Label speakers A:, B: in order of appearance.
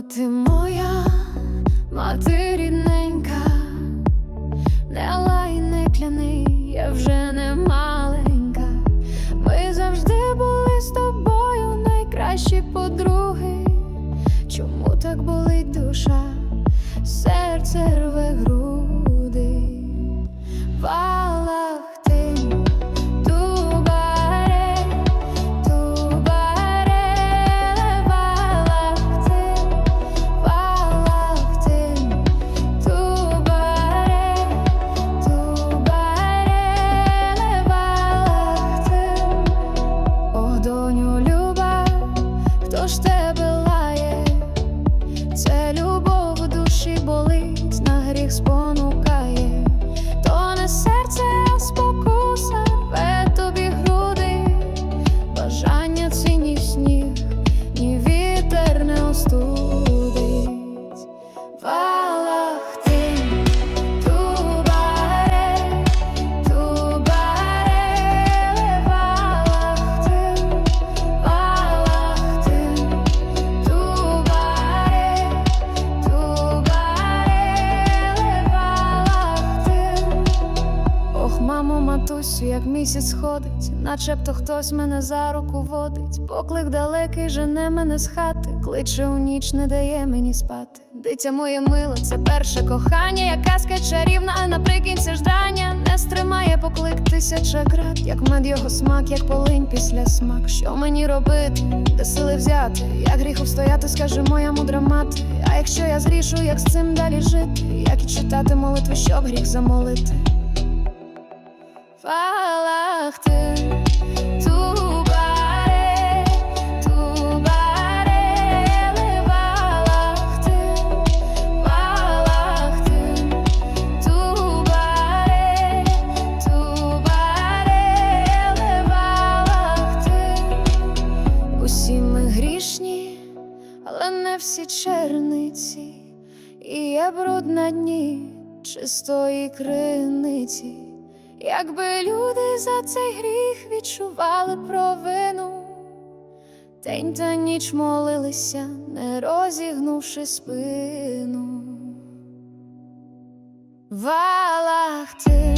A: ти моя, мати рідненька, не лай, не кляни, я вже не маленька. Ми завжди були з тобою найкращі подруги. Чому так болить душа, серце рве гру? Ж тебе лає? Це любов в душі болить, на гріх спонукає, мамо, матусю, як місяць сходить, начебто хтось мене за руку водить. Поклик далекий жене мене з хати, кличе у ніч, не дає мені спати. Дитя моє миле, це перше кохання, як казка чарівна, а наприкінці ждання не стримає поклик тисяча град, як мед його смак, як полинь після смак. Що мені робити, де сили взяти? Як гріху встояти, скаже моя мудра мати. А якщо я зрішу, як з цим далі жити? Як і читати молитви, щоб гріх замолити? Фалахтин, Тубаре, Тубаре, Валахтин, Валахтин, Тубаре, Тубаре, Валахтин. Усі ми грішні, але не всі черниці, і є бруд на дні чистої криниці. Якби люди за цей гріх відчували провину, день та ніч молилися, не розігнувши спину. Валахтин,